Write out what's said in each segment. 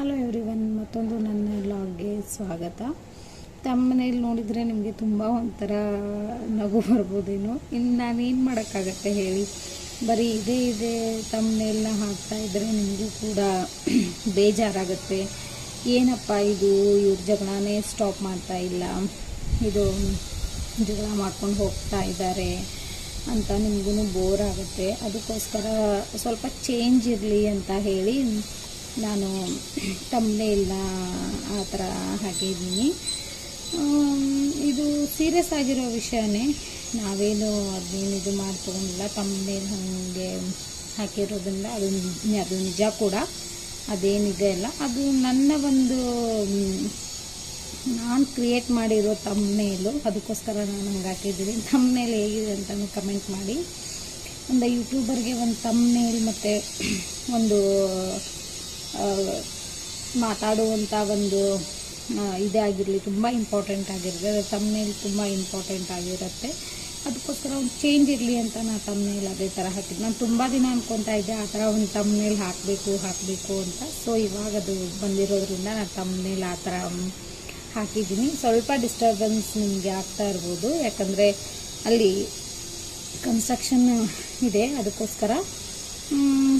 Hello every one ಮತ್ತೊಂದು ನನ್ನ ಲಾಗ್ಗೆ ಸ್ವಾಗತ. ತಮ್ಮನೇಲಿ ನೋಡಿದರೆ ನಿಮಗೆ ತುಂಬ ಒಂಥರ ನಗು ಬರ್ಬೋದೇನೋ. ಇನ್ನು ನಾನೇನು ಮಾಡೋಕ್ಕಾಗತ್ತೆ ಹೇಳಿ. ಬರೀ ಇದೇ ಇದೇ ತಮ್ಮನೆಲ್ಲ ಹಾಕ್ತಾ ಇದ್ದರೆ ನಿಮಗೂ ಕೂಡ ಬೇಜಾರಾಗುತ್ತೆ. ಏನಪ್ಪ ಇದು? ಇವ್ರ ಜಗಳನೇ ಸ್ಟಾಪ್ ಮಾಡ್ತಾ ಇಲ್ಲ. ಇದು ಜಗಳ ಮಾಡ್ಕೊಂಡು ಹೋಗ್ತಾ ಇದ್ದಾರೆ ಅಂತ ನಿಮಗೂ ಬೋರ್ ಆಗುತ್ತೆ. ಅದಕ್ಕೋಸ್ಕರ ಸ್ವಲ್ಪ ಚೇಂಜ್ ಇರಲಿ ಅಂತ ಹೇಳಿ ನಾನು ತಮ್ಮನೇಲ್ನ ಆ ಥರ ಹಾಕಿದ್ದೀನಿ ಇದು ಸೀರಿಯಸ್ ಆಗಿರೋ ವಿಷಯನೇ ನಾವೇನು ಅದೇನು ಇದು ಮಾಡಿ ತಮ್ಮನೆ ಹಾಗೆ ಹಾಕಿರೋದ್ರಿಂದ ಅದು ಅದು ನಿಜ ಕೂಡ. ಅದೇನಿದೆ ಅಲ್ಲ ಅದು ನನ್ನ ಒಂದು ನಾನು ಕ್ರಿಯೇಟ್ ಮಾಡಿರೋ ತಮ್ಮನೇಲು ಅದಕ್ಕೋಸ್ಕರ ನಾನು ಹಂಗೆ ಹಾಕಿದ್ದೀನಿ. ತಮ್ಮನೇಲು ಹೇಗಿದೆ ಅಂತಲೂ ಕಮೆಂಟ್ ಮಾಡಿ. ಒಂದು ಯೂಟ್ಯೂಬರ್ಗೆ ಒಂದು ತಮ್ಮನೇಲ್ ಮತ್ತು ಒಂದು ಮಾತಾಡುವಂಥ ಒಂದು ಇದಾಗಿರಲಿ ತುಂಬ ಇಂಪಾರ್ಟೆಂಟ್ ಆಗಿರುತ್ತೆ. ತಮ್ಮೇಲೆ ತುಂಬ ಇಂಪಾರ್ಟೆಂಟ್ ಆಗಿರುತ್ತೆ. ಅದಕ್ಕೋಸ್ಕರ ಒಂದು ಚೇಂಜ್ ಇರಲಿ ಅಂತ ನಾನು ತಮ್ಮೇಲೆ ಅದೇ ಥರ ಹಾಕಿದ್ದೆ ನಾನು ತುಂಬ ದಿನ ಅಂದ್ಕೊತಾ ಇದ್ದೆ, ಆ ಥರ ಒಂದು ತಮ್ಮೇಲೆ ಹಾಕಬೇಕು ಹಾಕಬೇಕು ಅಂತ. ಸೊ ಇವಾಗ ಅದು ಬಂದಿರೋದ್ರಿಂದ ನಾನು ತಮ್ಮೇಲೆ ಆ ಥರ ಹಾಕಿದ್ದೀನಿ. ಸ್ವಲ್ಪ ಡಿಸ್ಟರ್ಬೆನ್ಸ್ ನಿಮಗೆ ಆಗ್ತಾ ಇರ್ಬೋದು. ಯಾಕಂದರೆ ಅಲ್ಲಿ ಕನ್ಸ್ಟ್ರಕ್ಷನ್ ಇದೆ. ಅದಕ್ಕೋಸ್ಕರ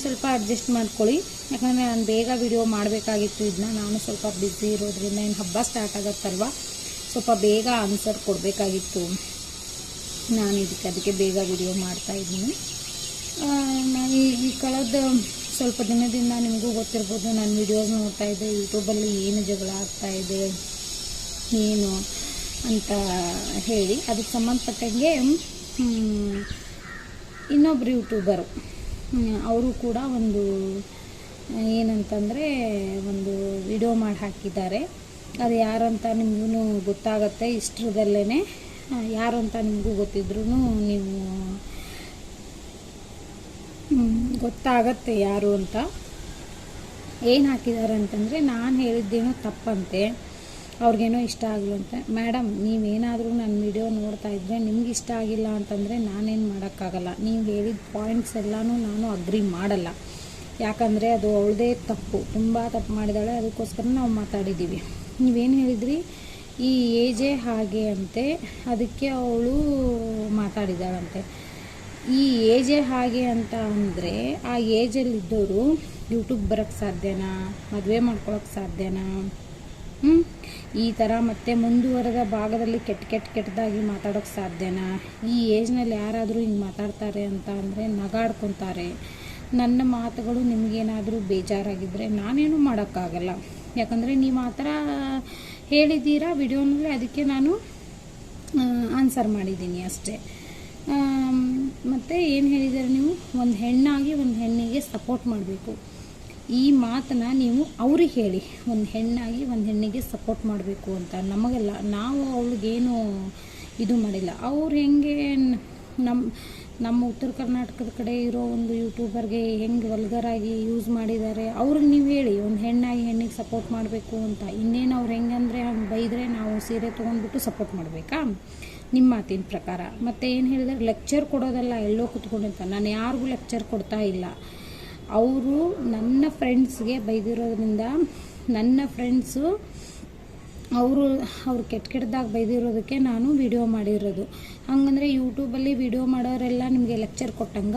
ಸ್ವಲ್ಪ ಅಡ್ಜಸ್ಟ್ ಮಾಡ್ಕೊಳ್ಳಿ. ಯಾಕಂದರೆ ನಾನು ಬೇಗ ವಿಡಿಯೋ ಮಾಡಬೇಕಾಗಿತ್ತು. ಇದನ್ನ ನಾನು ಸ್ವಲ್ಪ ಬ್ಯುಸಿ ಇರೋದ್ರಿಂದ ಏನು ಹಬ್ಬ ಸ್ಟಾರ್ಟ್ ಆಗುತ್ತಲ್ವ? ಸ್ವಲ್ಪ ಬೇಗ ಆನ್ಸರ್ ಕೊಡಬೇಕಾಗಿತ್ತು. ನಾನು ಇದಕ್ಕೆ, ಅದಕ್ಕೆ ಬೇಗ ವಿಡಿಯೋ ಮಾಡ್ತಾ ಇದ್ದೀನಿ. ನಾನು ಈ ಕಳೆದ ಸ್ವಲ್ಪ ದಿನದಿಂದ ನಿಮಗೂ ಗೊತ್ತಿರ್ಬೋದು, ನಾನು ವಿಡಿಯೋಸ್ ನೋಡ್ತಾ ಇದ್ದೆ. ಯೂಟ್ಯೂಬಲ್ಲಿ ಏನು ಜಗಳ ಆಗ್ತಾ ಇದೆ, ಏನು ಅಂತ ಹೇಳಿ. ಅದಕ್ಕೆ ಸಂಬಂಧಪಟ್ಟಂಗೆ ಇನ್ನೊಬ್ರು ಯೂಟ್ಯೂಬರು ಅವರು ಕೂಡ ಒಂದು ಏನಂತಂದರೆ ಒಂದು ವಿಡಿಯೋ ಮಾಡಿ ಹಾಕಿದ್ದಾರೆ ಅದು ಯಾರಂತ ನಿಮಗೂ ಗೊತ್ತಾಗತ್ತೆ ಇಷ್ಟರದಲ್ಲೇ ಯಾರು ಅಂತ ನಿಮಗೂ ಗೊತ್ತಿದ್ರೂ ನೀವು ಗೊತ್ತಾಗತ್ತೆ ಯಾರು ಅಂತ. ಏನು ಹಾಕಿದ್ದಾರೆ ಅಂತಂದರೆ ನಾನು ಹೇಳಿದ್ದೇನೋ ತಪ್ಪಂತೆ. ಅವ್ರಿಗೇನೋ ಇಷ್ಟ ಆಗಲಂತೆ. ಮೇಡಮ್ ನೀವೇನಾದರೂ ನನ್ನ ವಿಡಿಯೋ ನೋಡ್ತಾ ಇದ್ದರೆ ನಿಮ್ಗೆ ಇಷ್ಟ ಆಗಿಲ್ಲ ಅಂತಂದರೆ ನಾನೇನು ಮಾಡೋಕ್ಕಾಗಲ್ಲ. ನೀವು ಹೇಳಿದ ಪಾಯಿಂಟ್ಸ್ ಎಲ್ಲನೂ ನಾನು ಅಗ್ರಿ ಮಾಡಲ್ಲ. ಯಾಕಂದರೆ ಅದು ಅವಳದೇ ತಪ್ಪು. ತುಂಬ ತಪ್ಪು ಮಾಡಿದಾಳೆ. ಅದಕ್ಕೋಸ್ಕರ ನಾವು ಮಾತಾಡಿದ್ದೀವಿ ನೀವೇನು ಹೇಳಿದ್ರಿ? ಈ ಏಜೇ ಹಾಗೆ ಅಂತೆ, ಅದಕ್ಕೆ ಅವಳು ಮಾತಾಡಿದಾಳಂತೆ. ಈ ಏಜೇ ಹಾಗೆ ಅಂತ ಅಂದರೆ, ಆ ಏಜಲ್ಲಿದ್ದವರು ಯೂಟ್ಯೂಬ್ ಬರೋಕ್ಕೆ ಸಾಧ್ಯನಾ? ಮದುವೆ ಮಾಡ್ಕೊಳಕ್ಕೆ ಸಾಧ್ಯನಾ? ಈ ಥರ ಮತ್ತೆ ಮುಂದುವರೆದ ಭಾಗದಲ್ಲಿ ಕೆಟ್ಟ ಕೆಟ್ಟ ಕೆಟ್ಟದಾಗಿ ಮಾತಾಡೋಕ್ಕೆ ಸಾಧ್ಯನಾ? ಈ ಏಜ್ನಲ್ಲಿ ಯಾರಾದರೂ ಹಿಂಗೆ ಮಾತಾಡ್ತಾರೆ ಅಂತ ಅಂದರೆ ನಗಾಡ್ಕೊತಾರೆ. ನನ್ನ ಮಾತುಗಳು ನಿಮಗೇನಾದರೂ ಬೇಜಾರಾಗಿದ್ದರೆ ನಾನೇನು ಮಾಡೋಕ್ಕಾಗಲ್ಲ. ಯಾಕಂದರೆ ನೀವು ಆ ಥರ ಹೇಳಿದ್ದೀರಾ ವಿಡಿಯೋನಲ್ಲಿ ಅದಕ್ಕೆ ನಾನು ಆನ್ಸರ್ ಮಾಡಿದ್ದೀನಿ ಅಷ್ಟೇ. ಮತ್ತು ಏನು ಹೇಳಿದ್ದಾರೆ ನೀವು? ಒಂದು ಹೆಣ್ಣಾಗಿ ಒಂದು ಹೆಣ್ಣಿಗೆ ಸಪೋರ್ಟ್ ಮಾಡಬೇಕು. ಈ ಮಾತನ್ನ ನೀವು ಅವ್ರಿಗೆ ಹೇಳಿ. ಒಂದು ಹೆಣ್ಣಾಗಿ ಒಂದು ಹೆಣ್ಣಿಗೆ ಸಪೋರ್ಟ್ ಮಾಡಬೇಕು ಅಂತ. ನಮಗೆಲ್ಲ, ನಾವು ಅವಳಿಗೇನು ಇದು ಮಾಡಿಲ್ಲ. ಅವ್ರು ಹೆಂಗೆ ನಮ್ಮ ನಮ್ಮ ಉತ್ತರ ಕರ್ನಾಟಕದ ಕಡೆ ಇರೋ ಒಂದು ಯೂಟ್ಯೂಬರ್ಗೆ ಹೆಂಗೆ ವಲ್ಗರಾಗಿ ಯೂಸ್ ಮಾಡಿದ್ದಾರೆ ಅವ್ರಿಗೆ ನೀವು ಹೇಳಿ, ಒಂದು ಹೆಣ್ಣಾಗಿ ಹೆಣ್ಣಿಗೆ ಸಪೋರ್ಟ್ ಮಾಡಬೇಕು ಅಂತ. ಇನ್ನೇನು ಅವ್ರು ಹೆಂಗಂದರೆ ಹಂಗೆ ಬೈದರೆ ನಾವು ಸೀರೆ ತೊಗೊಂಡ್ಬಿಟ್ಟು ಸಪೋರ್ಟ್ ಮಾಡಬೇಕಾ? ನಿಮ್ಮ ಮಾತಿನ ಪ್ರಕಾರ. ಮತ್ತು ಏನು ಹೇಳಿದರೆ ಲೆಕ್ಚರ್ ಕೊಡೋದಲ್ಲ, ಎಲ್ಲೋ ಕುತ್ಕೊಂಡಿರ್ತ ನಾನು ಯಾರಿಗೂ ಲೆಕ್ಚರ್ ಕೊಡ್ತಾ ಇಲ್ಲ. ಅವರು ನನ್ನ ಫ್ರೆಂಡ್ಸ್ಗೆ ಬೈದಿರೋದ್ರಿಂದ ನನ್ನ ಫ್ರೆಂಡ್ಸು ಅವರು ಅವ್ರು ಕೆಟ್ಟ ಕೆಟ್ಟದಾಗಿ ಬೈದಿರೋದಕ್ಕೆ ನಾನು ವಿಡಿಯೋ ಮಾಡಿರೋದು. ಹಂಗಂದರೆ ಯೂಟ್ಯೂಬಲ್ಲಿ ವಿಡಿಯೋ ಮಾಡೋರೆಲ್ಲ ನಿಮಗೆ ಲೆಕ್ಚರ್ ಕೊಟ್ಟಂಗ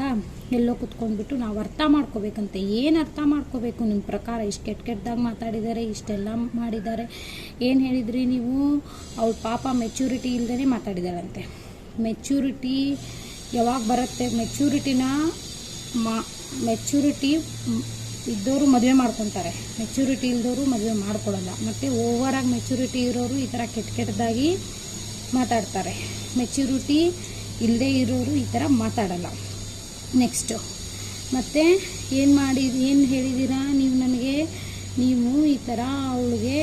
ಎಲ್ಲೋ ಕುತ್ಕೊಂಡ್ಬಿಟ್ಟು ನಾವು ಅರ್ಥ ಮಾಡ್ಕೋಬೇಕಂತೆ. ಏನು ಅರ್ಥ ಮಾಡ್ಕೋಬೇಕು? ನಿಮ್ಮ ಪ್ರಕಾರ ಇಷ್ಟು ಕೆಟ್ಟ ಕೆಟ್ಟದಾಗ ಮಾತಾಡಿದ್ದಾರೆ ಇಷ್ಟೆಲ್ಲ ಮಾಡಿದ್ದಾರೆ ಏನು ಹೇಳಿದ್ರಿ ನೀವು? ಅವ್ರ ಪಾಪ ಮೆಚ್ಯೂರಿಟಿ ಇಲ್ಲದೇ ಮಾತಾಡಿದಾರಂತೆ ಮೆಚ್ಯೂರಿಟಿ ಯಾವಾಗ ಬರುತ್ತೆ? ಮೆಚ್ಯೂರಿಟಿನ ಮಾ ಮೆಚ್ಯೂರಿಟಿ ಇದ್ದವರು ಮದುವೆ ಮಾಡ್ಕೊತಾರೆ. ಮೆಚ್ಯೂರಿಟಿ ಇಲ್ದವರು ಮದುವೆ ಮಾಡ್ಕೊಡಲ್ಲ ಮತ್ತು ಓವರಾಗಿ ಮೆಚ್ಯೂರಿಟಿ ಇರೋರು ಈ ಥರ ಕೆಟ್ಟ ಕೆಟ್ಟದಾಗಿ ಮಾತಾಡ್ತಾರೆ. ಮೆಚ್ಯೂರಿಟಿ ಇಲ್ಲದೇ ಇರೋರು ಈ ಥರ ಮಾತಾಡಲ್ಲ. ನೆಕ್ಸ್ಟು ಮತ್ತು ಏನು ಮಾಡಿ ಏನು ಹೇಳಿದ್ದೀರಾ ನೀವು ನನಗೆ, ನೀವು ಈ ಥರ ಅವಳಿಗೆ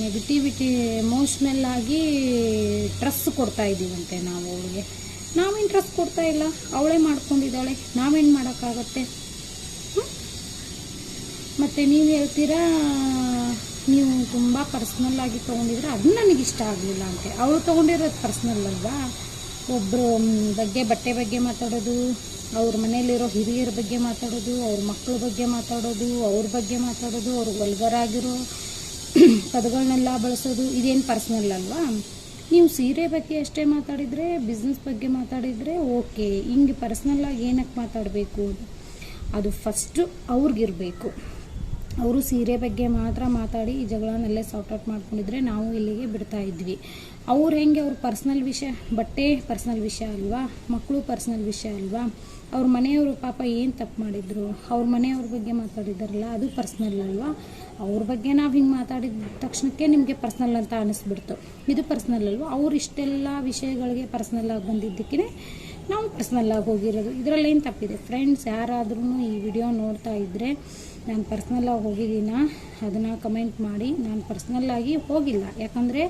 ನೆಗೆಟಿವಿಟಿ ಎಮೋಷ್ನಲ್ ಆಗಿ ಟ್ರಸ್ ಕೊಡ್ತಾ ಇದ್ದೀವಂತೆ ನಾವು ಅವಳಿಗೆ. ನಾವೇನು ಟ್ರಸ್ ಕೊಡ್ತಾ ಇಲ್ಲ? ಅವಳೇ ಮಾಡ್ಕೊಂಡಿದ್ದಾಳೆ. ನಾವೇನು ಮಾಡೋಕ್ಕಾಗತ್ತೆ? ಮತ್ತು ನೀವು ಹೇಳ್ತೀರಾ, ನೀವು ತುಂಬ ಪರ್ಸ್ನಲ್ ಆಗಿ ತೊಗೊಂಡಿದ್ರೆ ಅದು ನನಗೆ ಇಷ್ಟ ಆಗಲಿಲ್ಲ ಅಂತೆ. ಅವರು ತೊಗೊಂಡಿರೋದು ಪರ್ಸ್ನಲ್ ಅಲ್ವಾ? ಒಬ್ಬರು ಬಗ್ಗೆ ಬಟ್ಟೆ ಬಗ್ಗೆ ಮಾತಾಡೋದು, ಅವ್ರ ಮನೆಯಲ್ಲಿರೋ ಹಿರಿಯರ ಬಗ್ಗೆ ಮಾತಾಡೋದು, ಅವ್ರ ಮಕ್ಕಳ ಬಗ್ಗೆ ಮಾತಾಡೋದು, ಅವ್ರ ಬಗ್ಗೆ ಮಾತಾಡೋದು ಅವ್ರಿಗೆ ಒಲ್ಗರಾಗಿರೋ ಪದಗಳನ್ನೆಲ್ಲ ಬಳಸೋದು, ಇದೇನು ಪರ್ಸ್ನಲ್ ಅಲ್ವಾ? ನೀವು ಸೀರೆ ಬಗ್ಗೆ ಅಷ್ಟೇ ಮಾತಾಡಿದರೆ ಬಿಸ್ನೆಸ್ ಬಗ್ಗೆ ಮಾತಾಡಿದರೆ ಓಕೆ. ಹಿಂಗೆ ಪರ್ಸ್ನಲ್ಲಾಗಿ ಏನಕ್ಕೆ ಮಾತಾಡಬೇಕು? ಅದು ಫಸ್ಟು ಅವ್ರಿಗಿರಬೇಕು. ಅವರು ಸೀರೆ ಬಗ್ಗೆ ಮಾತ್ರ ಮಾತಾಡಿ ಈ ಜಗಳನ್ನಲ್ಲೇ ಸಾರ್ಟ್ಔಟ್ ಮಾಡ್ಕೊಂಡಿದ್ರೆ ನಾವು ಇಲ್ಲಿಗೆ ಬಿಡ್ತಾ ಇದ್ವಿ. ಅವ್ರು ಹೆಂಗೆ ಅವ್ರ ಪರ್ಸ್ನಲ್ ವಿಷಯ? ಬಟ್ಟೆ ಪರ್ಸ್ನಲ್ ವಿಷಯ ಅಲ್ವಾ? ಮಕ್ಕಳು ಪರ್ಸ್ನಲ್ ವಿಷಯ ಅಲ್ವಾ? ಅವ್ರ ಮನೆಯವರು ಪಾಪ ಏನು ತಪ್ಪು ಮಾಡಿದ್ರು? ಅವ್ರ ಮನೆಯವ್ರ ಬಗ್ಗೆ ಮಾತಾಡಿದಾರಲ್ಲ ಅದು ಪರ್ಸ್ನಲ್ ಅಲ್ವಾ? ಅವ್ರ ಬಗ್ಗೆ ನಾವು ಹಿಂಗೆ ಮಾತಾಡಿದ ತಕ್ಷಣಕ್ಕೆ ನಿಮಗೆ ಪರ್ಸ್ನಲ್ ಅಂತ ಅನ್ನಿಸ್ಬಿಡ್ತು ಇದು ಪರ್ಸ್ನಲ್ ಅಲ್ವಾ? ಅವ್ರು ಇಷ್ಟೆಲ್ಲ ವಿಷಯಗಳಿಗೆ ಪರ್ಸ್ನಲ್ ಆಗಿ ಬಂದಿದ್ದಕ್ಕೆ ನಾವು ಪರ್ಸ್ನಲ್ ಆಗಿ ಹೋಗಿರೋದು. ಇದರಲ್ಲಿ ಏನು ತಪ್ಪಿದೆ? ಫ್ರೆಂಡ್ಸ್ ಯಾರಾದ್ರೂ ಈ ವಿಡಿಯೋ ನೋಡ್ತಾ ಇದ್ದರೆ ನಾನು ಪರ್ಸ್ನಲ್ಲಾಗಿ ಹೋಗಿದ್ದೀನ? ಅದನ್ನು ಕಮೆಂಟ್ ಮಾಡಿ. ನಾನು ಪರ್ಸ್ನಲ್ಲಾಗಿ ಹೋಗಿಲ್ಲ. ಯಾಕಂದರೆ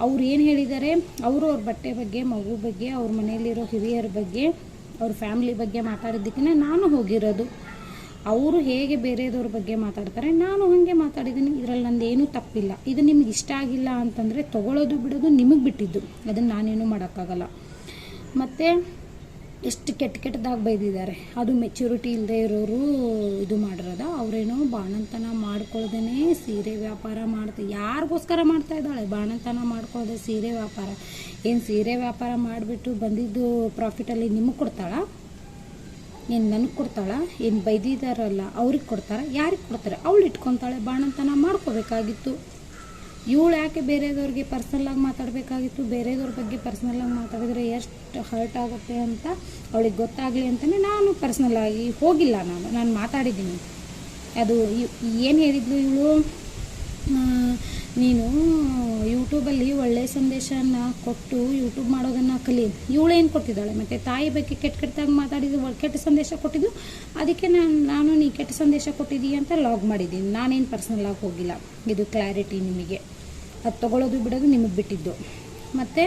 ಅವ್ರು ಏನು ಹೇಳಿದ್ದಾರೆ? ಅವರು ಅವ್ರ ಬಟ್ಟೆ ಬಗ್ಗೆ, ಮಗು ಬಗ್ಗೆ, ಅವ್ರ ಮನೆಯಲ್ಲಿರೋ ಹಿರಿಯರ ಬಗ್ಗೆ, ಅವ್ರ ಫ್ಯಾಮ್ಲಿ ಬಗ್ಗೆ ಮಾತಾಡಿದ್ದಕ್ಕಿಂತ ನಾನು ಹೋಗಿರೋದು. ಅವರು ಹೇಗೆ ಬೇರೆದವ್ರ ಬಗ್ಗೆ ಮಾತಾಡ್ತಾರೆ? ನಾನು ಹಾಗೆ ಮಾತಾಡಿದ್ದೀನಿ. ಇದರಲ್ಲಿ ನಂದು ಏನೂ ತಪ್ಪಿಲ್ಲ. ಇದು ನಿಮ್ಗೆ ಇಷ್ಟ ಆಗಿಲ್ಲ ಅಂತಂದರೆ ತೊಗೊಳೋದು ಬಿಡೋದು ನಿಮಗೆ ಬಿಟ್ಟಿದ್ದು. ಅದನ್ನು ನಾನೇನು ಮಾಡೋಕ್ಕಾಗಲ್ಲ. ಮತ್ತು ಎಷ್ಟು ಕೆಟ್ಟ ಕೆಟ್ಟದಾಗಿ ಬೈದಿದ್ದಾರೆ. ಅದು ಮೆಚುರಿಟಿ ಇಲ್ಲದೆ ಇರೋರು ಇದು ಮಾಡಿರೋದ. ಅವರೇನೋ ಬಾಣಂತನ ಮಾಡ್ಕೊಳ್ದೇ ಸೀರೆ ವ್ಯಾಪಾರ ಮಾಡ್ತಾ ಯಾರಿಗೋಸ್ಕರ ಮಾಡ್ತಾ ಇದ್ದಾಳೆ? ಬಾಣಂತನ ಮಾಡ್ಕೊಳ್ದೆ ಸೀರೆ ವ್ಯಾಪಾರ. ಏನು ಸೀರೆ ವ್ಯಾಪಾರ ಮಾಡಿಬಿಟ್ಟು ಬಂದಿದ್ದು ಪ್ರಾಫಿಟಲ್ಲಿ ನಿಮಗೆ ಕೊಡ್ತಾಳ? ಏನು ನನಗೆ ಕೊಡ್ತಾಳ? ಏನು ಬೈದಿದ್ದಾರಲ್ಲ, ಅವ್ರಿಗೆ ಕೊಡ್ತಾರ? ಯಾರಿಗೆ ಕೊಡ್ತಾರೆ? ಅವಳು ಇಟ್ಕೊತಾಳೆ. ಬಾಣಂತನ ಮಾಡ್ಕೋಬೇಕಾಗಿತ್ತು. ಇವಳು ಯಾಕೆ ಬೇರೆದವ್ರಿಗೆ ಪರ್ಸ್ನಲ್ಲಾಗಿ ಮಾತಾಡಬೇಕಾಗಿತ್ತು? ಬೇರೆದವ್ರ ಬಗ್ಗೆ ಪರ್ಸ್ನಲ್ಲಾಗಿ ಮಾತಾಡಿದ್ರೆ ಎಷ್ಟು ಹರ್ಟ್ ಆಗುತ್ತೆ ಅಂತ ಅವಳಿಗೆ ಗೊತ್ತಾಗಲಿ ಅಂತಲೇ ನಾನು ಪರ್ಸ್ನಲ್ಲಾಗಿ ಹೋಗಿಲ್ಲ ನಾನು. ನಾನು ಮಾತಾಡಿದ್ದೀನಿ. ಅದು ಏನು ಹೇಳಿದ್ಲು ಇವಳು? ನೀನು ಯೂಟ್ಯೂಬಲ್ಲಿ ಒಳ್ಳೆಯ ಸಂದೇಶನ ಕೊಟ್ಟು ಯೂಟ್ಯೂಬ್ ಮಾಡೋದನ್ನು ಕಲಿ. ಇವಳೇನು ಕೊಟ್ಟಿದ್ದಾಳೆ? ಮತ್ತು ತಾಯಿ ಬಗ್ಗೆ ಕೆಟ್ಟ ಕೆಟ್ಟದಾಗಿ ಮಾತಾಡಿದ್ದು ಕೆಟ್ಟ ಸಂದೇಶ ಕೊಟ್ಟಿದ್ದು? ಅದಕ್ಕೆ ನಾನು ನಾನು ನೀ ಕೆಟ್ಟ ಸಂದೇಶ ಕೊಟ್ಟಿದ್ದೀಯ ಅಂತ ಲಾಗ್ ಮಾಡಿದ್ದೀನಿ. ನಾನೇನು ಪರ್ಸ್ನಲಾಗಿ ಹೋಗಿಲ್ಲ. ಇದು ಕ್ಲಾರಿಟಿ ನಿಮಗೆ. ಅದು ತೊಗೊಳೋದು ಬಿಡೋದು ನಿಮಗೆ ಬಿಟ್ಟಿದ್ದು. ಮತ್ತು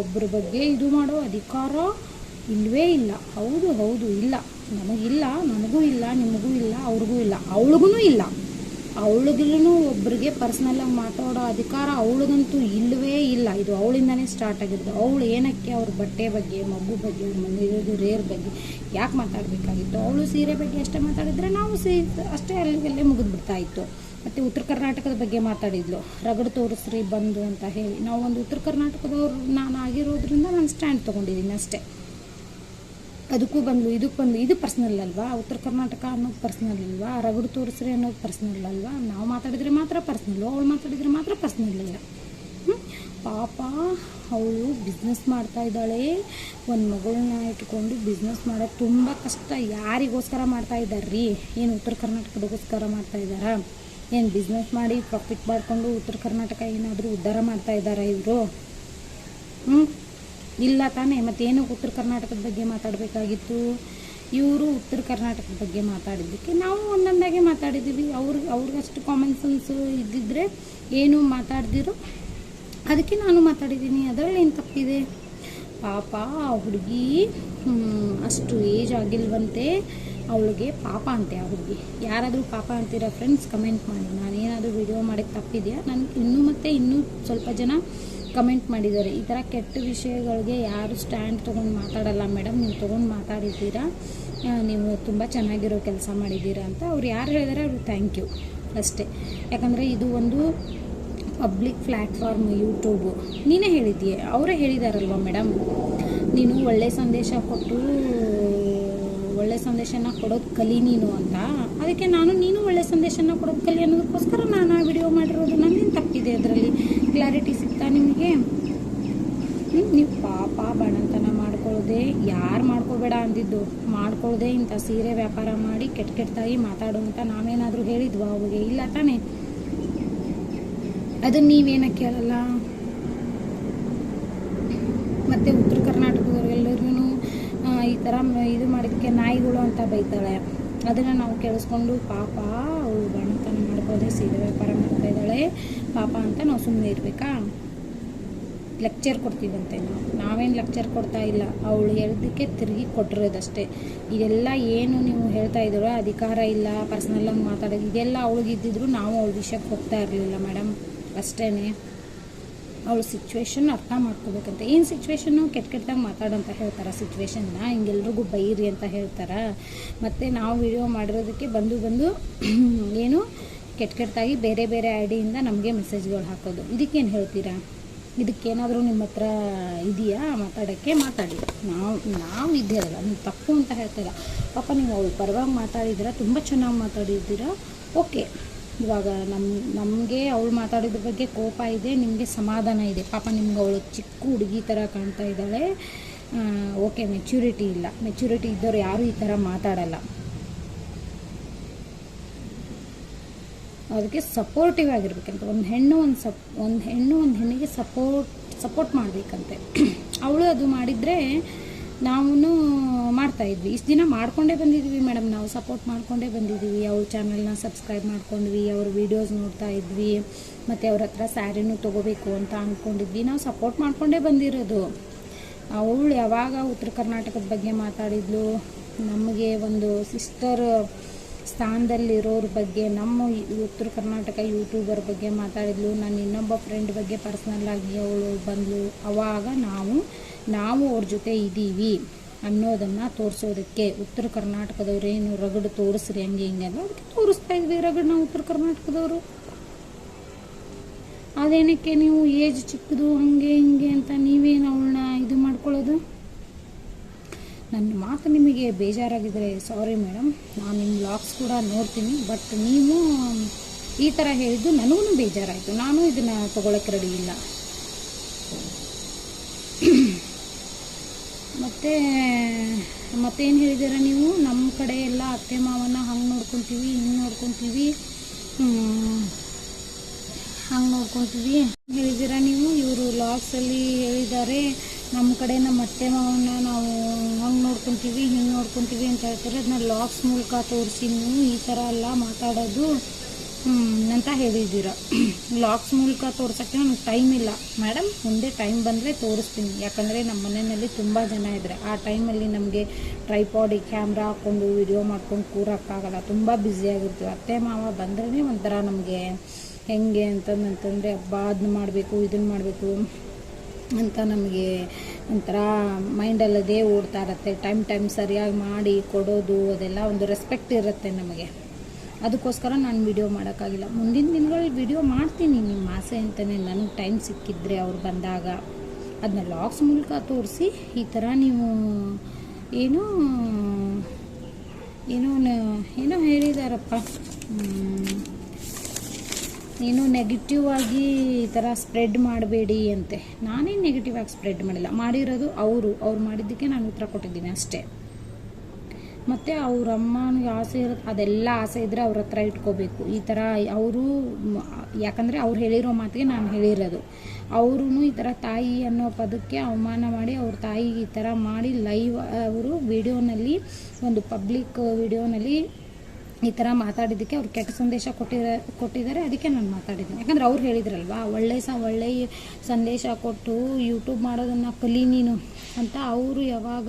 ಒಬ್ಬರ ಬಗ್ಗೆ ಇದು ಮಾಡೋ ಅಧಿಕಾರ ಇಲ್ಲವೇ ಇಲ್ಲ. ಹೌದು ಹೌದು, ಇಲ್ಲ. ನಮಗಿಲ್ಲ ನನಗೂ ಇಲ್ಲ, ನಿಮಗೂ ಇಲ್ಲ, ಅವ್ರಿಗೂ ಇಲ್ಲ ಅವಳಿಗೂ ಇಲ್ಲ. ಅವಳಿಗೂ ಒಬ್ರಿಗೆ ಪರ್ಸ್ನಲ್ಲಾಗಿ ಮಾತಾಡೋ ಅಧಿಕಾರ ಅವಳಿಗಂತೂ ಇಲ್ಲವೇ ಇಲ್ಲ. ಇದು ಅವಳಿಂದನೇ ಸ್ಟಾರ್ಟ್ ಆಗಿರೋದು. ಅವಳು ಏನಕ್ಕೆ ಅವ್ರ ಬಟ್ಟೆ ಬಗ್ಗೆ, ಮಗು ಬಗ್ಗೆ, ಅವ್ರ ಮನೆಯದು ರೇರ್ ಬಗ್ಗೆ ಯಾಕೆ ಮಾತಾಡಬೇಕಾಗಿತ್ತು? ಅವಳು ಸೀರೆ ಬಗ್ಗೆ ಅಷ್ಟೇ ಮಾತಾಡಿದರೆ ನಾವು ಸೀ, ಅಷ್ಟೇ ಅಲ್ಲಿಗೆಲ್ಲೇ ಮುಗಿದ್ಬಿಡ್ತಾ ಇತ್ತು. ಮತ್ತು ಉತ್ತರ ಕರ್ನಾಟಕದ ಬಗ್ಗೆ ಮಾತಾಡಿದ್ಲು. ರಗಡು ತೋರಿಸ್ರಿ ಬಂದು ಅಂತ ಹೇಳಿ. ನಾವು ಒಂದು ಉತ್ತರ ಕರ್ನಾಟಕದವ್ರು ನಾನು ಆಗಿರೋದ್ರಿಂದ ನಾನು ಸ್ಟ್ಯಾಂಡ್ ತೊಗೊಂಡಿದ್ದೀನಿ ಅಷ್ಟೇ. ಅದಕ್ಕೂ ಬಂದ್ಲು, ಇದಕ್ಕೆ ಬಂದ್ಲು. ಇದು ಪರ್ಸ್ನಲ್ ಅಲ್ವಾ? ಉತ್ತರ ಕರ್ನಾಟಕ ಅನ್ನೋದು ಪರ್ಸ್ನಲ್ ಅಲ್ವಾ? ರಗಡು ತೋರಿಸ್ರಿ ಅನ್ನೋದು ಪರ್ಸ್ನಲ್ ಅಲ್ವಾ? ನಾವು ಮಾತಾಡಿದ್ರೆ ಮಾತ್ರ ಪರ್ಸ್ನಲ್ಲು ಅವಳು ಮಾತಾಡಿದ್ರೆ ಮಾತ್ರ ಪರ್ಸ್ನಲ್ ಇಲ್ಲ? ಪಾಪ, ಅವಳು ಬಿಸ್ನೆಸ್ ಮಾಡ್ತಾ ಇದ್ದಾಳೆ. ಒಂದು ಮಗಳನ್ನ ಇಟ್ಕೊಂಡು ಬಿಸ್ನೆಸ್ ಮಾಡೋದು ತುಂಬ ಕಷ್ಟ. ಯಾರಿಗೋಸ್ಕರ ಮಾಡ್ತಾ ಇದ್ದಾರೆ ರೀ ಏನು ಉತ್ತರ ಕರ್ನಾಟಕದಗೋಸ್ಕರ ಮಾಡ್ತಾ ಇದ್ದಾರಾ? ಏನು ಬಿಸ್ನೆಸ್ ಮಾಡಿ ಪ್ರಾಫಿಟ್ ಮಾಡಿಕೊಂಡು ಉತ್ತರ ಕರ್ನಾಟಕ ಏನಾದರೂ ಉದ್ಧಾರ ಮಾಡ್ತಾ ಇದ್ದಾರಾ ಇವರು? ಹ್ಞೂ ಇಲ್ಲ ತಾನೇ ಮತ್ತೇನು ಉತ್ತರ ಕರ್ನಾಟಕದ ಬಗ್ಗೆ ಮಾತಾಡಬೇಕಾಗಿತ್ತು? ಇವರು ಉತ್ತರ ಕರ್ನಾಟಕದ ಬಗ್ಗೆ ಮಾತಾಡಿದ್ದಕ್ಕೆ ನಾವು ಒಂದೊಂದಾಗೆ ಮಾತಾಡಿದ್ದೀವಿ. ಅವ್ರಿಗೆ ಅವ್ರಿಗಷ್ಟು ಕಾಮನ್ ಸೆನ್ಸ್ ಇದ್ದಿದ್ರೆ ಏನು ಮಾತಾಡ್ದಿರೋ. ಅದಕ್ಕೆ ನಾನು ಮಾತಾಡಿದ್ದೀನಿ. ಅದರಲ್ಲಿ ಏನು ತಪ್ಪಿದೆ? ಪಾಪ ಆ ಹುಡುಗಿ ಅಷ್ಟು ಏಜ್ ಆಗಿಲ್ವಂತೆ. ಅವಳಿಗೆ ಪಾಪ ಅಂತೆ ಆ ಹುಡುಗಿ. ಯಾರಾದರೂ ಪಾಪ ಅಂತೀರಾ ಫ್ರೆಂಡ್ಸ್ ಕಮೆಂಟ್ ಮಾಡಿ. ನಾನೇನಾದರೂ ವಿಡಿಯೋ ಮಾಡೋಕ್ಕೆ ತಪ್ಪಿದೆಯಾ? ನನಗೆ ಇನ್ನೂ ಮತ್ತೆ ಇನ್ನೂ ಸ್ವಲ್ಪ ಜನ ಕಮೆಂಟ್ ಮಾಡಿದ್ದಾರೆ. ಈ ಥರ ಕೆಟ್ಟ ವಿಷಯಗಳಿಗೆ ಯಾರು ಸ್ಟ್ಯಾಂಡ್ ತೊಗೊಂಡು ಮಾತಾಡಲ್ಲ ಮೇಡಮ್ ನೀವು ತೊಗೊಂಡು ಮಾತಾಡಿದ್ದೀರಾ? ನೀವು ತುಂಬ ಚೆನ್ನಾಗಿರೋ ಕೆಲಸ ಮಾಡಿದ್ದೀರಾ ಅಂತ ಅವ್ರು ಯಾರು ಹೇಳಿದಾರೆ ಅವ್ರಿಗೆ ಥ್ಯಾಂಕ್ ಯು ಅಷ್ಟೇ. ಯಾಕಂದರೆ ಇದು ಒಂದು ಪಬ್ಲಿಕ್ ಪ್ಲ್ಯಾಟ್ಫಾರ್ಮ್ ಯೂಟ್ಯೂಬು ನೀನೇ ಹೇಳಿದ್ದೀಯ ಅವರೇ ಹೇಳಿದಾರಲ್ವ ಮೇಡಮ್ ನೀನು ಒಳ್ಳೆ ಸಂದೇಶ ಕೊಟ್ಟು, ಒಳ್ಳೆ ಸಂದೇಶನ ಕೊಡೋದು ಕಲಿ ನೀನು ಅಂತ. ಅದಕ್ಕೆ ನಾನು ನೀನು ಒಳ್ಳೆ ಸಂದೇಶನ ಕೊಡೋದು ಕಲಿ ಅನ್ನೋದಕ್ಕೋಸ್ಕರ ನಾನು ಆ ವಿಡಿಯೋ ಮಾಡಿರೋದು. ನನ್ನೇನು ತಪ್ಪಿದೆ ಅದರಲ್ಲಿ? ಕ್ಲಾರಿಟಿ ಸಿಗ್ತಾ ನಿಮಗೆ? ನೀವು ಪಾಪ ಬಣತನ ಮಾಡ್ಕೊಳ್ಳೋದೆ ಯಾರು ಮಾಡ್ಕೋಬೇಡ ಅಂದಿದ್ದು? ಮಾಡ್ಕೊಳ್ಳೋದೆ ಇಂಥ ಸೀರೆ ವ್ಯಾಪಾರ ಮಾಡಿ ಕೆಟ್ಟ ಕೆಟ್ಟದಾಗಿ ಮಾತಾಡು ಅಂತ ನಾವೇನಾದರೂ ಹೇಳಿದ್ವಾ ಅವಾಗೆ ಇಲ್ಲ ತಾನೇ? ಅದನ್ನು ನೀವೇನ ಕೇಳಲ್ಲ? ಮತ್ತು ಉತ್ತರ ಕರ್ನಾಟಕದವ್ರಿಗೆಲ್ಲರಿಗೂ ಈ ಥರ ಇದು ಮಾಡಿದ್ದಕ್ಕೆ ನಾಯಿಗಳು ಅಂತ ಬೈತಾಳೆ. ಅದನ್ನು ನಾವು ಕೇಳಿಸ್ಕೊಂಡು ಪಾಪ, ಅವಳು ಬಣ್ಣತನ ಮಾಡ್ಕೋದೆ ಸೀರೆ ವ್ಯಾಪಾರ ಮಾಡ್ತಾ ಇದ್ದಾಳೆ. ಪಾಪ ಅಂತ ನಾವು ಸುಮ್ಮನೆ ಇರಬೇಕಾ? ಲೆಕ್ಚರ್ ಕೊಡ್ತೀವಂತೆ ನಾವು. ನಾವೇನು ಲೆಕ್ಚರ್ ಕೊಡ್ತಾ ಇಲ್ಲ. ಅವಳು ಹೇಳಿದ್ದಕ್ಕೆ ತಿರುಗಿ ಕೊಟ್ಟಿರೋದಷ್ಟೇ. ಇದೆಲ್ಲ ಏನು ನೀವು ಹೇಳ್ತಾ ಇದ್ದೀರೋ, ಅಧಿಕಾರ ಇಲ್ಲ ಪರ್ಸ್ನಲ್ಲಾಗಿ ಮಾತಾಡೋದು, ಇದೆಲ್ಲ ಅವಳಿಗೆ ಇದ್ದಿದ್ರು ನಾವು ಅವಳ ವಿಷಯಕ್ಕೆ ಹೋಗ್ತಾ ಇರಲಿಲ್ಲ ಮೇಡಮ್ ಅಷ್ಟೇ ಅವಳ ಸಿಚುವೇಶನ್ ಅರ್ಥ ಮಾಡ್ಕೋಬೇಕಂತ. ಏನು ಸಿಚುವೇಶನ್ನು ಕೆಟ್ಟ ಕೆಟ್ಟದಾಗ ಮಾತಾಡಂತ ಹೇಳ್ತಾರೆ ಸಿಚುವೇಶನ್ನ ಹಿಂಗೆಲ್ರಿಗೂ ಬೈರಿ ಅಂತ ಹೇಳ್ತಾರೆ? ಮತ್ತು ನಾವು ವಿಡಿಯೋ ಮಾಡಿರೋದಕ್ಕೆ ಬಂದು ಬಂದು ಏನು? ಕೆಟ್ಟ ಕೆಟ್ಟದಾಗಿ ಬೇರೆ ಬೇರೆ ಐ ಡಿಯಿಂದ ನಮಗೆ ಮೆಸೇಜ್ಗಳು ಹಾಕೋದು. ಇದಕ್ಕೇನು ಹೇಳ್ತೀರಾ? ಇದಕ್ಕೇನಾದರೂ ನಿಮ್ಮ ಹತ್ರ ಇದೆಯಾ? ಮಾತಾಡೋಕ್ಕೆ ಮಾತಾಡಿ. ನಾವು ನಾವು ಇದೆಯಲ್ಲ ನೀವು ತಪ್ಪು ಅಂತ ಹೇಳ್ತಾಯಿಲ್ಲ ಪಾಪ ನೀವು ಅವಳು ಪರವಾಗಿ ಮಾತಾಡಿದ್ದೀರಾ, ತುಂಬ ಚೆನ್ನಾಗಿ ಮಾತಾಡಿದ್ದೀರಾ? ಓಕೆ. ಇವಾಗ ನಮ್ಮ ನಮಗೆ ಅವಳು ಮಾತಾಡಿದ್ರ ಬಗ್ಗೆ ಕೋಪ ಇದೆ, ನಿಮಗೆ ಸಮಾಧಾನ ಇದೆ. ಪಾಪ ನಿಮ್ಗೆ ಅವಳು ಚಿಕ್ಕ ಹುಡುಗಿ ಥರ ಕಾಣ್ತಾ ಇದ್ದಾಳೆ. ಓಕೆ ಮೆಚ್ಯೂರಿಟಿ ಇಲ್ಲ. ಮೆಚ್ಯೂರಿಟಿ ಇದ್ದವ್ರು ಯಾರೂ ಈ ಥರ ಮಾತಾಡಲ್ಲ. ಅದಕ್ಕೆ ಸಪೋರ್ಟಿವ್ ಆಗಿರ್ಬೇಕಂತ. ಒಂದು ಹೆಣ್ಣು, ಒಂದು ಸಪ್, ಒಂದು ಹೆಣ್ಣು, ಒಂದು ಹೆಣ್ಣಿಗೆ ಸಪೋರ್ಟ್ ಸಪೋರ್ಟ್ ಮಾಡಬೇಕಂತೆ. ಅವಳು ಅದು ಮಾಡಿದರೆ ನಾವು ಮಾಡ್ತಾಯಿದ್ವಿ ಇಷ್ಟು ದಿನ ಮಾಡ್ಕೊಂಡೇ ಬಂದಿದ್ವಿ ಮೇಡಮ್. ನಾವು ಸಪೋರ್ಟ್ ಮಾಡ್ಕೊಂಡೇ ಬಂದಿದ್ದೀವಿ ಅವ್ರ ಚಾನಲ್ನ ಸಬ್ಸ್ಕ್ರೈಬ್ ಮಾಡ್ಕೊಂಡ್ವಿ. ಅವ್ರ ವೀಡಿಯೋಸ್ ನೋಡ್ತಾ ಇದ್ವಿ. ಮತ್ತು ಅವ್ರ ಹತ್ರ ಸ್ಯಾರಿನೂ ತೊಗೋಬೇಕು ಅಂತ ಅಂದ್ಕೊಂಡಿದ್ವಿ ನಾವು ಸಪೋರ್ಟ್ ಮಾಡಿಕೊಂಡೇ ಬಂದಿರೋದು. ಅವಳು ಯಾವಾಗ ಉತ್ತರ ಕರ್ನಾಟಕದ ಬಗ್ಗೆ ಮಾತಾಡಿದ್ಲು? ನಮಗೆ ಒಂದು ಸಿಸ್ಟರ್ ಸ್ಥಾನದಲ್ಲಿರೋರ ಬಗ್ಗೆ, ನಮ್ಮ ಉತ್ತರ ಕರ್ನಾಟಕ ಯೂಟ್ಯೂಬರ್ ಬಗ್ಗೆ ಮಾತಾಡಿದ್ಲು, ನನ್ನ ಇನ್ನೊಬ್ಬ ಫ್ರೆಂಡ್ ಬಗ್ಗೆ ಪರ್ಸ್ನಲ್ಲಾಗಿ ಅವಳು ಬಂದಳು ಅವಾಗ ನಾವು ನಾವು ಅವ್ರ ಜೊತೆ ಇದ್ದೀವಿ ಅನ್ನೋದನ್ನು ತೋರಿಸೋದಕ್ಕೆ ಉತ್ತರ ಏನು ರಗಡು ತೋರಿಸ್ರಿ ಹಂಗೆ ಹಿಂಗೆಲ್ಲ ಅದಕ್ಕೆ ತೋರಿಸ್ತಾ ಇದ್ವಿ ನಾವು ಉತ್ತರ ಕರ್ನಾಟಕದವರು. ಅದೇನಕ್ಕೆ ನೀವು ಏಜ್ ಚಿಕ್ಕದು ಹಾಗೆ ಹಿಂಗೆ ಅಂತ ನೀವೇನು ಅವಳನ್ನ ಇದು ಮಾಡ್ಕೊಳ್ಳೋದು? ನನ್ನ ಮಾತು ನಿಮಗೆ ಬೇಜಾರಾಗಿದ್ದರೆ ಸಾರಿ ಮೇಡಮ್ ನಾನು ನಿಮ್ಮ ಬ್ಲಾಗ್ಸ್ ಕೂಡ ನೋಡ್ತೀನಿ ಬಟ್ ನೀವು ಈ ಥರ ಹೇಳಿದ್ದು ನನಗೂ ಬೇಜಾರಾಯಿತು. ನಾನು ಇದನ್ನು ತೊಗೊಳಕ್ಕೆ ರೆಡಿ ಇಲ್ಲ. ಮತ್ತು, ಮತ್ತೇನು ಹೇಳಿದ್ದೀರ ನೀವು? ನಮ್ಮ ಕಡೆ ಎಲ್ಲ ಅತ್ತೆ ಮಾವನ ಹಂಗೆ ನೋಡ್ಕೊತೀವಿ, ಹಿಂಗೆ ನೋಡ್ಕೊತೀವಿ. ಹಂಗೆ ನೋಡ್ಕೊತೀವಿ. ಹೇಳಿದ್ದೀರ ನೀವು? ಇವರು ಲಾಗ್ಸಲ್ಲಿ ಹೇಳಿದ್ದಾರೆ. ನಮ್ಮ ಕಡೆ ನಮ್ಮ ಅತ್ತೆ ಮಾವನ್ನ ನಾವು ಹಂಗೆ ನೋಡ್ಕೊತೀವಿ, ಹಿಂಗೆ ನೋಡ್ಕೊತೀವಿ ಅಂತ ಹೇಳ್ತಾರೆ. ಅದನ್ನ ಲಾಕ್ಸ್ ಮೂಲಕ ತೋರಿಸಿ ನೀವು ಈ ಥರ ಎಲ್ಲ ಮಾತಾಡೋದು ಅಂತ ಹೇಳಿದ್ದೀರ. ಲಾಕ್ಸ್ ಮೂಲಕ ತೋರ್ಸೋಕ್ಕೆ ನನಗೆ ಟೈಮ್ ಇಲ್ಲ. ಮೇಡಮ್ ಮುಂದೆ ಟೈಮ್ ಬಂದರೆ ತೋರಿಸ್ತೀನಿ. ಯಾಕಂದರೆ ನಮ್ಮ ಮನೆಯಲ್ಲಿ ತುಂಬ ಜನ ಇದ್ದಾರೆ ಆ ಟೈಮಲ್ಲಿ ನಮಗೆ ಟ್ರೈಪಾಡಿ ಕ್ಯಾಮ್ರಾ ಹಾಕ್ಕೊಂಡು ವಿಡಿಯೋ ಮಾಡ್ಕೊಂಡು ಕೂರೋಕ್ಕಾಗಲ್ಲ. ತುಂಬ ಬ್ಯುಸಿಯಾಗಿರ್ತೀವಿ ಅತ್ತೆ ಮಾವ ಬಂದ್ರೇ ಒಂಥರ ನಮಗೆ ಹೆಂಗೆ ಅಂತಂದಂತಂದರೆ ಹಬ್ಬ ಅದನ್ನ ಮಾಡಬೇಕು ಇದನ್ನು ಮಾಡಬೇಕು. ಅಂತ ನಮಗೆ ಒಂಥರ ಅದೇ ಓಡ್ತಾ ಇರತ್ತೆ. ಟೈಮ್ ಟೈಮ್ ಸರಿಯಾಗಿ ಮಾಡಿ ಕೊಡೋದು, ಅದೆಲ್ಲ ಒಂದು ರೆಸ್ಪೆಕ್ಟ್ ಇರುತ್ತೆ ನಮಗೆ. ಅದಕ್ಕೋಸ್ಕರ ನಾನು ವಿಡಿಯೋ ಮಾಡೋಕ್ಕಾಗಿಲ್ಲ. ಮುಂದಿನ ದಿನಗಳಲ್ಲಿ ವಿಡಿಯೋ ಮಾಡ್ತೀನಿ ನಿಮ್ಮ ಆಸೆ ಅಂತಲೇ ನನಗೆ ಟೈಮ್ ಸಿಕ್ಕಿದ್ರೆ ಅವ್ರು ಬಂದಾಗ. ಅದನ್ನ ಲಾಗ್ಸ್ ಮೂಲಕ ತೋರಿಸಿ ಈ ಥರ ನೀವು ಏನು, ಏನೋ ಏನೋ ಹೇಳಿದಾರಪ್ಪ. ಏನು ನೆಗೆಟಿವ್ ಆಗಿ ಈ ಥರ ಸ್ಪ್ರೆಡ್ ಮಾಡಬೇಡಿ ಅಂತೆ. ನಾನೇನು ನೆಗೆಟಿವ್ ಆಗಿ ಸ್ಪ್ರೆಡ್ ಮಾಡಿಲ್ಲ. ಮಾಡಿರೋದು ಅವರು. ಅವ್ರು ಮಾಡಿದ್ದಕ್ಕೆ ನಾನು ಉತ್ತರ ಕೊಟ್ಟಿದ್ದೀನಿ ಅಷ್ಟೇ. ಮತ್ತು ಅವ್ರ ಅಮ್ಮನಿಗೆ ಆಸೆ ಇರೋ ಅದೆಲ್ಲ ಆಸೆ ಇದ್ದರೆ ಅವ್ರ ಹತ್ರ ಇಟ್ಕೋಬೇಕು. ಈ ಥರ ಅವರು, ಯಾಕಂದರೆ ಅವ್ರು ಹೇಳಿರೋ ಮಾತಿಗೆ ನಾನು ಹೇಳಿರೋದು. ಅವರು ಈ ಥರ ತಾಯಿ ಅನ್ನೋ ಪದಕ್ಕೆ ಅವಮಾನ ಮಾಡಿ ಅವ್ರ ತಾಯಿಗೆ ಈ ಥರ ಮಾಡಿ ಲೈವ್ ಅವರು ವಿಡಿಯೋನಲ್ಲಿ ಒಂದು ಪಬ್ಲಿಕ್ ವಿಡಿಯೋನಲ್ಲಿ ಈ ಥರ ಮಾತಾಡಿದ್ದಕ್ಕೆ ಅವ್ರು ಕೆಟ್ಟ ಸಂದೇಶ ಕೊಟ್ಟಿರ ಕೊಟ್ಟಿದ್ದಾರೆ, ಅದಕ್ಕೆ ನಾನು ಮಾತಾಡಿದ್ದೀನಿ. ಯಾಕಂದ್ರೆ ಅವ್ರು ಹೇಳಿದ್ರಲ್ವಾ, ಒಳ್ಳೆ ಸ ಒಳ್ಳೆಯ ಸಂದೇಶ ಕೊಟ್ಟು ಯೂಟ್ಯೂಬ್ ಮಾಡೋದನ್ನು ಕಲಿ ನೀನು ಅಂತ ಅವರು ಯಾವಾಗ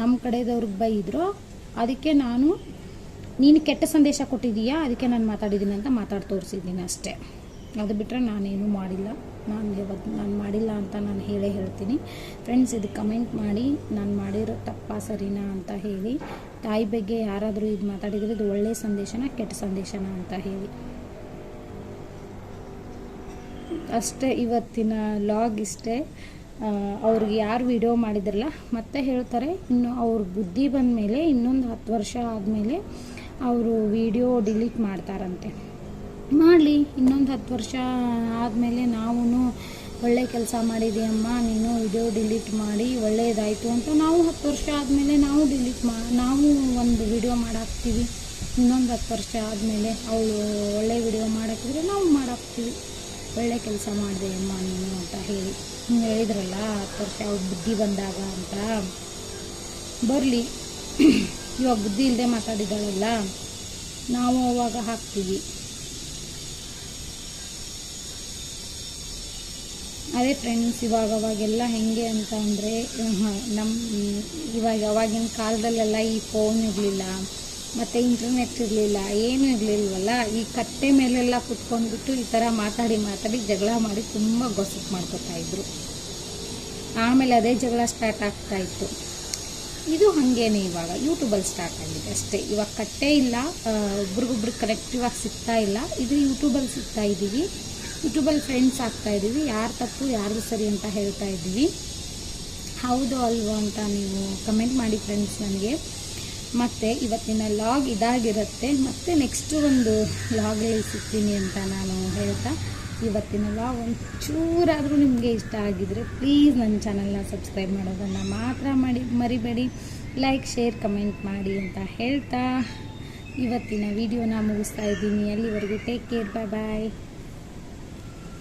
ನಮ್ಮ ಕಡೆದವ್ರಿಗೆ ಬೈದ್ರು, ಅದಕ್ಕೆ ನಾನು, ನೀನು ಕೆಟ್ಟ ಸಂದೇಶ ಕೊಟ್ಟಿದ್ದೀಯಾ, ಅದಕ್ಕೆ ನಾನು ಮಾತಾಡಿದ್ದೀನಿ ಅಂತ ಮಾತಾಡಿ ತೋರಿಸಿದ್ದೀನಿ ಅಷ್ಟೇ. ಅದು ಬಿಟ್ಟರೆ ನಾನೇನು ಮಾಡಿಲ್ಲ. ನಾನು ಇವತ್ತು ನಾನು ಮಾಡಿಲ್ಲ ಅಂತ ನಾನು ಹೇಳೇ ಹೇಳ್ತೀನಿ. ಫ್ರೆಂಡ್ಸ್ ಇದು ಕಮೆಂಟ್ ಮಾಡಿ, ನಾನು ಮಾಡಿರೋ ತಪ್ಪ ಸರಿನಾ ಅಂತ ಹೇಳಿ. ತಾಯಿ ಬಗ್ಗೆ ಯಾರಾದರೂ ಇದು ಮಾತಾಡಿದರೆ ಇದು ಒಳ್ಳೆಯ ಸಂದೇಶನ, ಕೆಟ್ಟ ಸಂದೇಶನ ಅಂತ ಹೇಳಿ. ಅಷ್ಟೇ, ಇವತ್ತಿನ ಲಾಗ್ ಇಷ್ಟೇ. ಅವ್ರಿಗೆ ಯಾರು ವಿಡಿಯೋ ಮಾಡಿದ್ರಲ್ಲ, ಮತ್ತೆ ಹೇಳ್ತಾರೆ, ಇನ್ನು ಅವ್ರ ಬುದ್ಧಿ ಬಂದ ಮೇಲೆ ಇನ್ನೊಂದು ಹತ್ತು ವರ್ಷ ಆದಮೇಲೆ ಅವರು ವಿಡಿಯೋ ಡಿಲೀಟ್ ಮಾಡ್ತಾರಂತೆ. ಮಾಡಲಿ, ಇನ್ನೊಂದು ಹತ್ತು ವರ್ಷ ಆದಮೇಲೆ ನಾವೂ ಒಳ್ಳೆ ಕೆಲಸ ಮಾಡಿದೆಯಮ್ಮ ನೀನು ವಿಡಿಯೋ ಡಿಲೀಟ್ ಮಾಡಿ ಒಳ್ಳೆಯದಾಯಿತು ಅಂತ ನಾವು ಹತ್ತು ವರ್ಷ ಆದಮೇಲೆ ನಾವು ಡಿಲೀಟ್ ಮಾ, ನಾವು ಒಂದು ವಿಡಿಯೋ ಮಾಡಾಕ್ತೀವಿ. ಇನ್ನೊಂದು ಹತ್ತು ವರ್ಷ ಆದಮೇಲೆ ಅವಳು ಒಳ್ಳೆ ವಿಡಿಯೋ ಮಾಡಾಕಿದ್ರೆ ನಾವು ಮಾಡಾಕ್ತೀವಿ. ಒಳ್ಳೆ ಕೆಲಸ ಮಾಡಿದೆ ಅಮ್ಮ ನೀನು ಅಂತ ಹೇಳಿ. ಹಿಂಗೆ ಹೇಳಿದ್ರಲ್ಲ, ಹತ್ತು ವರ್ಷ ಅವ್ರ ಬುದ್ಧಿ ಬಂದಾಗ ಅಂತ. ಬರಲಿ. ಇವಾಗ ಬುದ್ಧಿ ಇಲ್ಲದೆ ಮಾತಾಡಿದ್ದಾಳಲ್ಲ, ನಾವು ಅವಾಗ ಹಾಕ್ತೀವಿ. ಅದೇ ಫ್ರೆಂಡ್ಸ್ ಇವಾಗ ಅವಾಗೆಲ್ಲ ಹೆಂಗೆ ಅಂತ ಅಂದರೆ ನಮ್ಮ ಇವಾಗ, ಅವಾಗಿನ ಕಾಲದಲ್ಲೆಲ್ಲ ಈ ಫೋನ್ ಇರಲಿಲ್ಲ, ಮತ್ತು ಇಂಟರ್ನೆಟ್ ಇರಲಿಲ್ಲ, ಏನೂ ಇರಲಿಲ್ವಲ್ಲ, ಈ ಕಟ್ಟೆ ಮೇಲೆಲ್ಲ ಕುತ್ಕೊಂಡ್ಬಿಟ್ಟು ಈ ಥರ ಮಾತಾಡಿ ಮಾತಾಡಿ ಜಗಳ ಮಾಡಿ ತುಂಬ ಗೊಸಿಪ್ ಮಾಡ್ಕೊತಾ ಇದ್ರು. ಆಮೇಲೆ ಅದೇ ಜಗಳ ಸ್ಟಾರ್ಟ್ ಆಗ್ತಾ ಇತ್ತು. ಇದು ಹಾಗೇನೆ ಇವಾಗ ಯೂಟ್ಯೂಬಲ್ಲಿ ಸ್ಟಾರ್ಟ್ ಆಗಿದೆ ಅಷ್ಟೇ. ಇವಾಗ ಕಟ್ಟೆ ಇಲ್ಲ ಒಬ್ರಿಗೊಬ್ರಿಗೆ ಒಬ್ರಿಗೊಬ್ರು ಕರೆಕ್ಟಿವ್ ಆಗಿ ಸಿಗ್ತಾ ಇಲ್ಲ. ಇದು ಯೂಟ್ಯೂಬಲ್ಲಿ ಸಿಗ್ತಾ ಇದ್ದೀವಿ ಯೂಟ್ಯೂಬಲ್ಲಿ ಫ್ರೆಂಡ್ಸ್ ಆಗ್ತಾ ಇದ್ದೀವಿ ಯಾರು ತಪ್ಪು ಯಾರು ಸರಿ ಅಂತ ಹೇಳ್ತಾ ಇದ್ದೀವಿ ಹೌದು ಅಲ್ವೋ ಅಂತ ನೀವು ಕಮೆಂಟ್ ಮಾಡಿ ಫ್ರೆಂಡ್ಸ್ ನನಗೆ. ಮತ್ತು ಇವತ್ತಿನ ಲಾಗ್ ಇದಾಗಿರುತ್ತೆ. ಮತ್ತು ನೆಕ್ಸ್ಟ್ ಒಂದು ಲಾಗಲ್ಲಿ ಸಿಗ್ತೀನಿ ಅಂತ ನಾನು ಹೇಳ್ತಾ, ಇವತ್ತಿನ ಲಾಗ್ ಒಂದು ಚೂರಾದರೂ ನಿಮಗೆ ಇಷ್ಟ ಆಗಿದರೆ ಪ್ಲೀಸ್ ನನ್ನ ಚಾನಲ್ನ ಸಬ್ಸ್ಕ್ರೈಬ್ ಮಾಡೋದನ್ನು ಮಾತ್ರ ಮಾಡಿ, ಮರಿಬೇಡಿ. ಲೈಕ್ ಶೇರ್ ಕಮೆಂಟ್ ಮಾಡಿ ಅಂತ ಹೇಳ್ತಾ, ಇವತ್ತಿನ ವಿಡಿಯೋನ ಮುಗಿಸ್ತಾ ಇದ್ದೀನಿ. ಅಲ್ಲಿವರೆಗೂ ಟೇಕ್ ಕೇರ್ ಬಾಯ್ ಬಾಯ್